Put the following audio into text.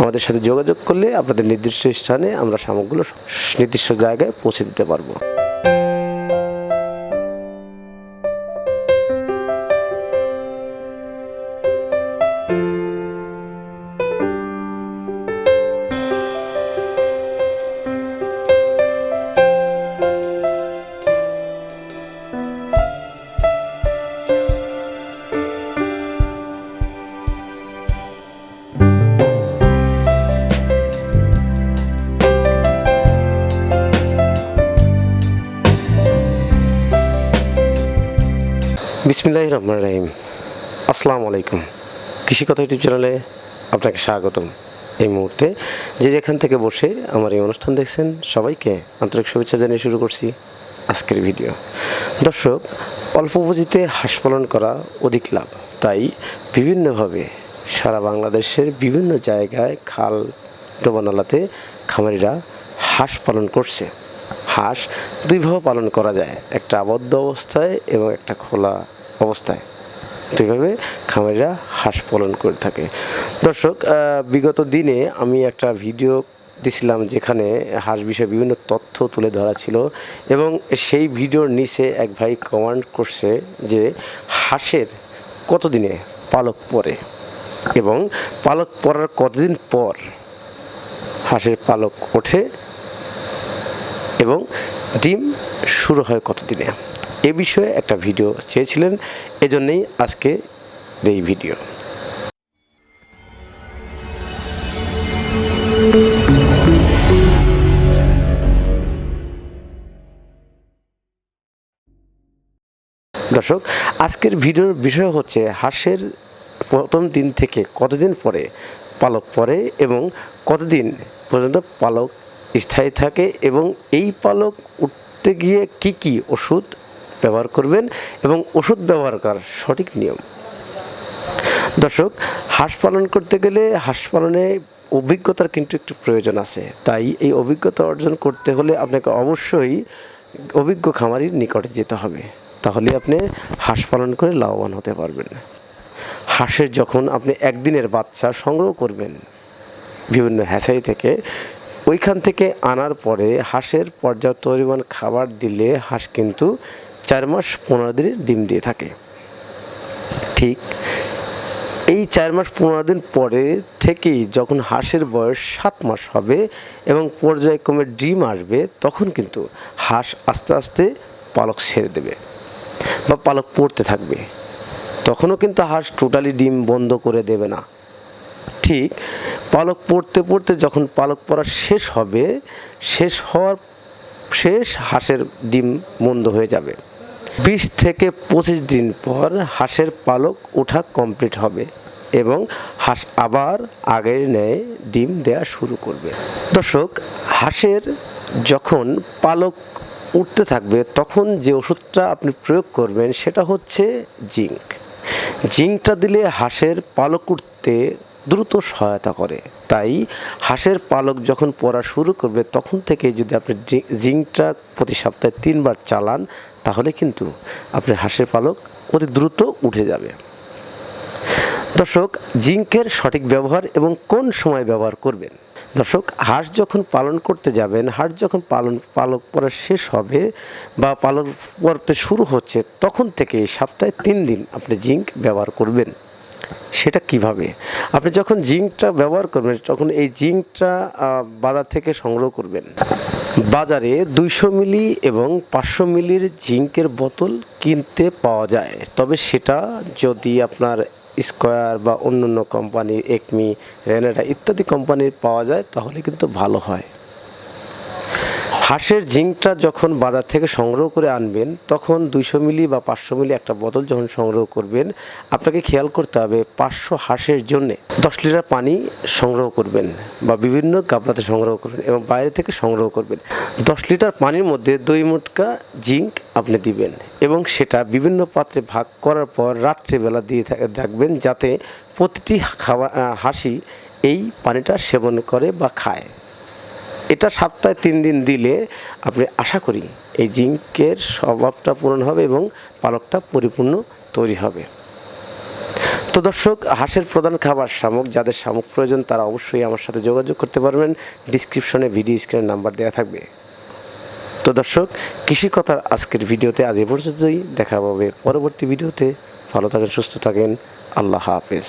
আমাদের সাথে যোগাযোগ করলে আপনাদের নির্দিষ্ট স্থানে আমরা সামগ্রীগুলো নির্দিষ্ট জায়গায় পৌঁছে দিতে পারব। বিসমিল্লাহ রহমান রাহিম। আসসালামু আলাইকুম। কৃষি কথা ইউটিউব চ্যানেলে আপনাকে স্বাগতম। এই মুহূর্তে যে যেখান থেকে বসে আমার এই অনুষ্ঠান দেখছেন, সবাইকে আন্তরিক শুভেচ্ছা জানিয়ে শুরু করছি আজকের ভিডিও। দর্শক, অল্প পুঁজিতে হাঁস পালন করা অধিক লাভ। তাই বিভিন্নভাবে সারা বাংলাদেশের বিভিন্ন জায়গায় খাল, ডোবানালাতে খামারিরা হাঁস পালন করছে। হাঁস দুইভাবে পালন করা যায়। একটা আবদ্ধ অবস্থায় এবং একটা খোলা অবস্থায়। দুইভাবে খামারিরা হাঁস পালন করে থাকে। দর্শক বিগত দিনে আমি একটা ভিডিও দিছিলাম যেখানে হাঁস বিষয়ে বিভিন্ন তথ্য তুলে ধরা ছিল এবং সেই ভিডিওর নিচে এক ভাই কমান্ড করছে যে হাঁসের কতদিনে পালক পরে এবং পালক পরার কতদিন পর হাঁসের পালক ওঠে এবং ডিম শুরু হয় কতদিনে? এ বিষয়ে একটা ভিডিও চেয়েছিলেন, এজন্যই আজকে এই ভিডিও। দর্শক, আজকের ভিডিওর বিষয় হচ্ছে হাঁসের প্রথম দিন থেকে কতদিন পরে পালক পরে এবং কতদিন পর্যন্ত পালক স্থায়ী থাকে এবং এই পালক উঠতে গিয়ে কি কি ওষুধ ব্যবহার করবেন এবং ওষুধ ব্যবহার করার সঠিক নিয়ম? দর্শক, হাঁস পালন করতে গেলে হাঁস পালনে অভিজ্ঞতার কিন্তু একটু প্রয়োজন আছে। তাই এই অভিজ্ঞতা অর্জন করতে হলে আপনাকে অবশ্যই অভিজ্ঞ খামারির নিকটে যেতে হবে। তাহলে আপনি হাঁস পালন করে লাভবান হতে পারবেন। হাঁসের যখন আপনি একদিনের বাচ্চা সংগ্রহ করবেন, বিভিন্ন হ্যাচারি থেকে ওইখান থেকে আনার পরে হাঁসের পর্যাপ্ত পরিমাণ খাবার দিলে হাঁস কিন্তু চার মাস পনেরো দিনে ডিম দিয়ে থাকে। ঠিক এই চার মাস পনেরো দিন পরে থেকেই যখন হাঁসের বয়স সাত মাস হবে এবং পর্যায়ক্রমে ডিম আসবে, তখন কিন্তু হাঁস আস্তে আস্তে পালক ছেড়ে দেবে বা পালক পড়তে থাকবে। তখনও কিন্তু হাঁস টোটালি ডিম বন্ধ করে দেবে না। ঠিক, পালক পড়তে পড়তে যখন পালক পড়া শেষ হবে, শেষ হওয়ার শেষ হাঁসের ডিম বন্ধ হয়ে যাবে। বিশ থেকে পঁচিশ দিন পর হাঁসের পালক ওঠা কমপ্লিট হবে এবং হাঁস আবার আগের ন্যায় ডিম দেওয়া শুরু করবে। দর্শক, হাঁসের যখন পালক উঠতে থাকবে, তখন যে ওষুধটা আপনি প্রয়োগ করবেন সেটা হচ্ছে জিঙ্ক। জিঙ্কটা দিলে হাঁসের পালক উঠতে দ্রুত সহায়তা করে। তাই হাঁসের পালক যখন পড়া শুরু করবে, তখন থেকে যদি আপনি জিঙ্কটা প্রতি সপ্তাহে তিনবার চালান, তাহলে কিন্তু আপনার হাঁসের পালক অতি দ্রুত উঠে যাবে। দর্শক জিঙ্কের সঠিক ব্যবহার এবং কোন সময় ব্যবহার করবেন? দর্শক, হাঁস যখন পালন করতে যাবেন, হাঁস যখন পালন, পালক পরা শেষ হবে বা পালক পড়তে শুরু হচ্ছে, তখন থেকে সপ্তাহে তিন দিন আপনি জিঙ্ক ব্যবহার করবেন। সেটা কীভাবে? আপনি যখন জিঙ্কটা ব্যবহার করবেন, তখন এই জিঙ্কটা বাজার থেকে সংগ্রহ করবেন। বাজারে দুইশো মিলি এবং পাঁচশো মিলির জিঙ্কের বোতল কিনতে পাওয়া যায়। তবে সেটা যদি আপনার স্কোয়ার বা অন্য অন্য কোম্পানি একমি রেনেটা ইত্যাদি কোম্পানির পাওয়া যায়, তাহলে কিন্তু ভালো হয়। হাঁসের জিঙ্কটা যখন বাজার থেকে সংগ্রহ করে আনবেন, তখন দুইশো মিলি বা পাঁচশো মিলি একটা বোতল যখন সংগ্রহ করবেন, আপনাকে খেয়াল করতে হবে পাঁচশো হাঁসের জন্য দশ লিটার পানি সংগ্রহ করবেন বা বিভিন্ন গাবলাতে সংগ্রহ করবেন এবং বাইরে থেকে সংগ্রহ করবেন। দশ লিটার পানির মধ্যে দুই মুটকা জিঙ্ক আপনি দিবেন এবং সেটা বিভিন্ন পাত্রে ভাগ করার পর রাত্রেবেলা দিয়ে রাখবেন যাতে প্রতিটি খাওয়া হাসি এই পানিটা সেবন করে বা খায়। এটা সপ্তাহে তিন দিন দিলে আপনি আশা করি এই জিঙ্কের স্বভাবটা পূরণ হবে এবং পালকটা পরিপূর্ণ তৈরি হবে। তো দর্শক, হাঁসের প্রধান খাবার শামুক, যাদের শামুক প্রয়োজন তারা অবশ্যই আমার সাথে যোগাযোগ করতে পারবেন। ডিসক্রিপশনে ভিডিও স্ক্রিনের নাম্বার দেওয়া থাকবে। তো দর্শক, কৃষি কথার আজকের ভিডিওতে আজ এ পর্যন্তই। দেখা পাবে পরবর্তী ভিডিওতে। ভালো থাকেন, সুস্থ থাকেন। আল্লাহ হাফেজ।